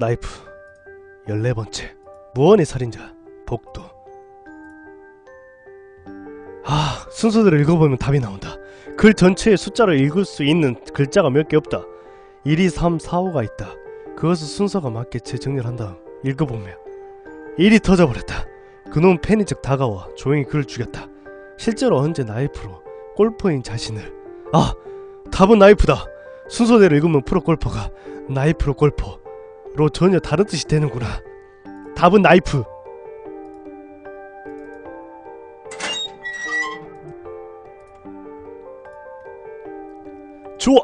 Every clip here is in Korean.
나이프 14번째 무언의 살인자 복도. 아 순서대로 읽어보면 답이 나온다. 글 전체의 숫자를 읽을 수 있는 글자가 몇 개 없다. 1, 2, 3, 4, 5가 있다. 그것을 순서가 맞게 재정리를 한 다음 읽어보면 일이 터져버렸다. 그놈 팬이 즉 다가와 조용히 그를 죽였다. 실제로 언제 나이프로 골퍼인 자신을. 아 답은 나이프다. 순서대로 읽으면 프로 골퍼가 나이프로 골퍼 로 전혀 다른 뜻이 되는구나. 답은 나이프. 좋아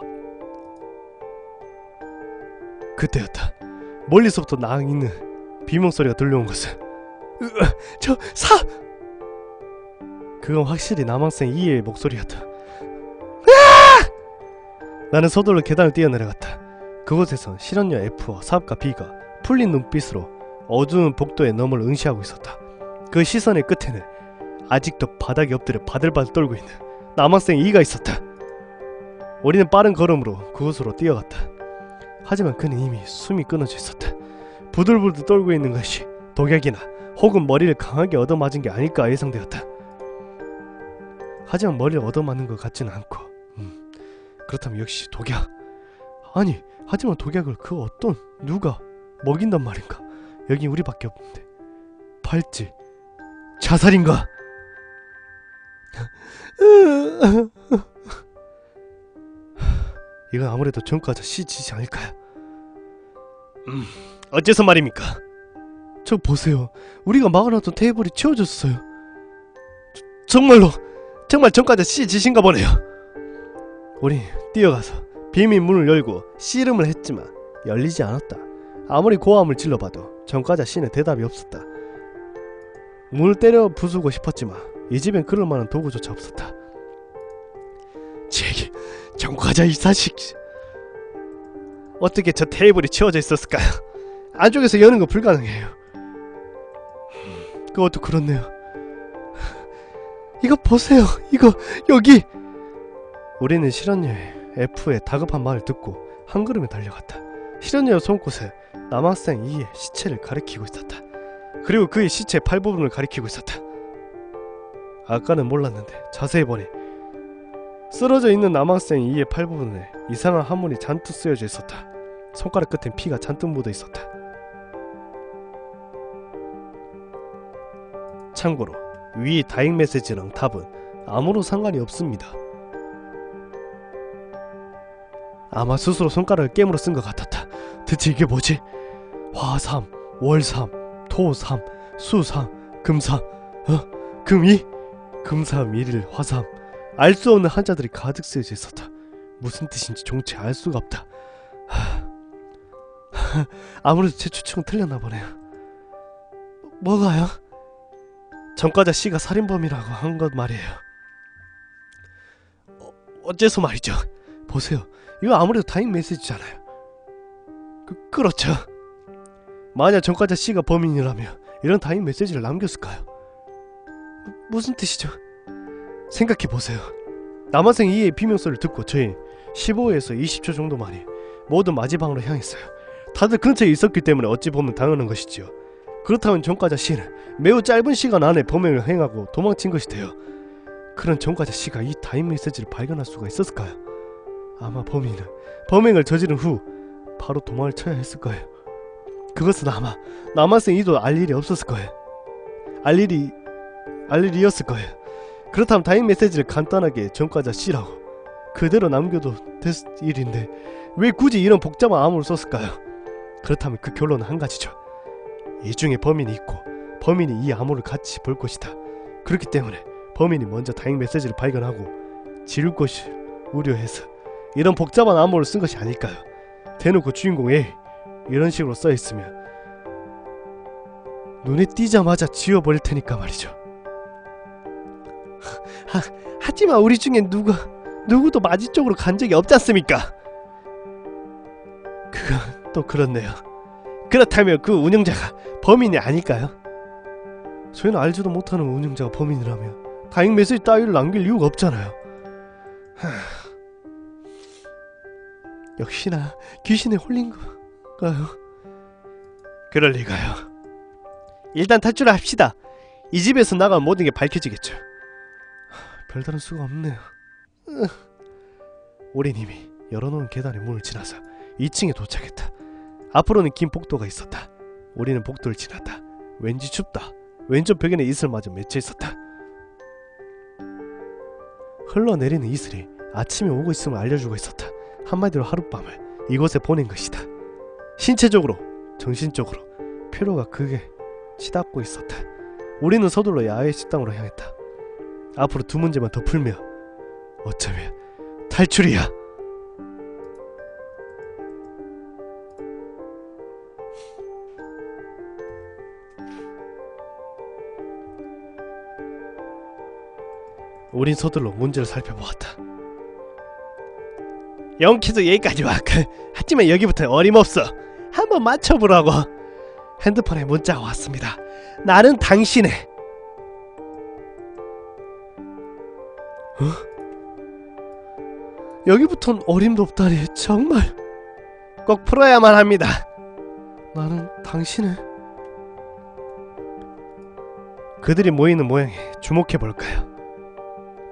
그때였다. 멀리서부터 낭 있는 비명소리가 들려온 것은 으, 저 사! 그건 확실히 남학생 이의 목소리였다. 으아! 나는 서둘러 계단을 뛰어내려갔다 그곳에선 실험녀 F와 사업가 B가 풀린 눈빛으로 어두운 복도의 너머를 응시하고 있었다. 그 시선의 끝에는 아직도 바닥에 엎드려 바들바들 떨고 있는 남학생 E가 있었다. 우리는 빠른 걸음으로 그곳으로 뛰어갔다. 하지만 그는 이미 숨이 끊어져 있었다. 부들부들 떨고 있는 것이 독약이나 혹은 머리를 강하게 얻어맞은 게 아닐까 예상되었다. 하지만 머리를 얻어맞는 것 같지는 않고 음, 그렇다면 역시 독약 아니 하지만 독약을 그 어떤 누가 먹인단 말인가 여기 우리밖에 없는데 팔찌 자살인가 이건 아무래도 전과자 시지지 않을까요 음 어째서 말입니까 저 보세요. 우리가 막아놨던 테이블이 치워졌어요. 저, 정말로 정말 전과자 씨 지신가 보네요. 우리 뛰어가서 비밀 문을 열고 씨름을 했지만 열리지 않았다. 아무리 고함을 질러봐도 전과자 씨는 대답이 없었다. 문을 때려 부수고 싶었지만 이 집엔 그럴 만한 도구조차 없었다. 제게 전과자 이 사식 어떻게 저 테이블이 치워져 있었을까요? 안쪽에서 여는 거 불가능해요. 그것도 그렇네요. 이거 보세요. 이거 여기. 우리는 실현녀의 F의 다급한 말을 듣고 한 걸음에 달려갔다. 실현녀의 손곳에 남학생 E의 시체를 가리키고 있었다. 그리고 그의 시체 팔 부분을 가리키고 있었다. 아까는 몰랐는데 자세히 보니 쓰러져 있는 남학생 E의 팔 부분에 이상한 한문이 잔뜩 쓰여져 있었다. 손가락 끝엔 피가 잔뜩 묻어 있었다. 참고로 위 다잉 메시지랑 답은 아무런 상관이 없습니다. 아마 스스로 손가락을 깨물어 쓴 것 같았다. 대체 이게 뭐지? 화삼, 월삼, 토삼, 수삼, 금삼, 어? 금이? 금삼, 일일, 화삼 알 수 없는 한자들이 가득 쓰여져 있었다. 무슨 뜻인지 종체 알 수가 없다. 하... 아무래도 제 추측은 틀렸나 보네요. 뭐가요? 전과자 씨가 살인범이라고 한 것 말이에요. 어, 어째서 말이죠? 보세요. 이거 아무래도 다잉 메시지잖아요. 그, 그렇죠. 만약 전과자 씨가 범인이라면 이런 다잉 메시지를 남겼을까요? 무슨 뜻이죠? 생각해 보세요. 남학생 이의 비명소리를 듣고 저희 15에서 20초 정도 만에 모두 마지방으로 향했어요. 다들 근처에 있었기 때문에 어찌 보면 당연한 것이지요. 그렇다면 전과자 씨는 매우 짧은 시간 안에 범행을 행하고 도망친 것이 되어 그런 전과자 씨가 이 타임 메시지를 발견할 수가 있었을까요? 아마 범인은 범행을 저지른 후 바로 도망을 쳐야 했을 거예요. 그것은 아마 남학생 이도 알 일이 없었을 거예요. 알 일이 알 일이었을 거예요. 그렇다면 다행 메시지를 간단하게 전과자 씨라고 그대로 남겨도 됐을 일인데 왜 굳이 이런 복잡한 암호를 썼을까요? 그렇다면 그 결론은 한 가지죠. 이 중에 범인이 있고 범인이 이 암호를 같이 볼 것이다. 그렇기 때문에 범인이 먼저 다행 메시지를 발견하고 지를 것을 우려해서 이런 복잡한 암호를 쓴 것이 아닐까요? 대놓고 주인공 A 이런 식으로 써 있으면 눈에 띄자마자 지워버릴 테니까 말이죠. 하, 하지만 우리 중에 누가 누구도 마지 쪽으로 간 적이 없지 않습니까? 그건 또 그렇네요. 그렇다면 그 운영자가 범인이 아닐까요? 저희는 알지도 못하는 운영자가 범인이라면 다행 메시지 따위를 남길 이유가 없잖아요. 하... 역시나 귀신에 홀린 건가요? 그럴 리가요. 일단 탈출을 합시다. 이 집에서 나가면 모든 게 밝혀지겠죠. 하, 별다른 수가 없네요. 으. 우린 이미 열어놓은 계단의 문을 지나서 2층에 도착했다. 앞으로는 긴 복도가 있었다. 우리는 복도를 지났다. 왠지 춥다. 왼쪽 벽에는 이슬 마저 맺혀 있었다. 흘러내리는 이슬이 아침에 오고 있음을 알려주고 있었다. 한마디로 하룻밤을 이곳에 보낸 것이다. 신체적으로, 정신적으로 피로가 크게 치닫고 있었다. 우리는 서둘러 야외 식당으로 향했다. 앞으로 두 문제만 더 풀며 어쩌면 탈출이야. 우린 서둘러 문제를 살펴보았다. 영키도 여기까지 와. 그, 하지만 여기부터 어림없어. 한번 맞춰보라고. 핸드폰에 문자가 왔습니다. 나는 당신의. 어? 여기부턴 어림도 없다니 정말 꼭 풀어야만 합니다. 나는 당신의. 그들이 모이는 모양에 주목해 볼까요?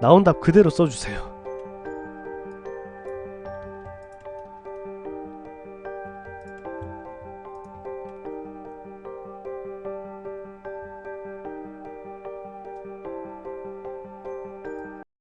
나온 답 그대로 써주세요.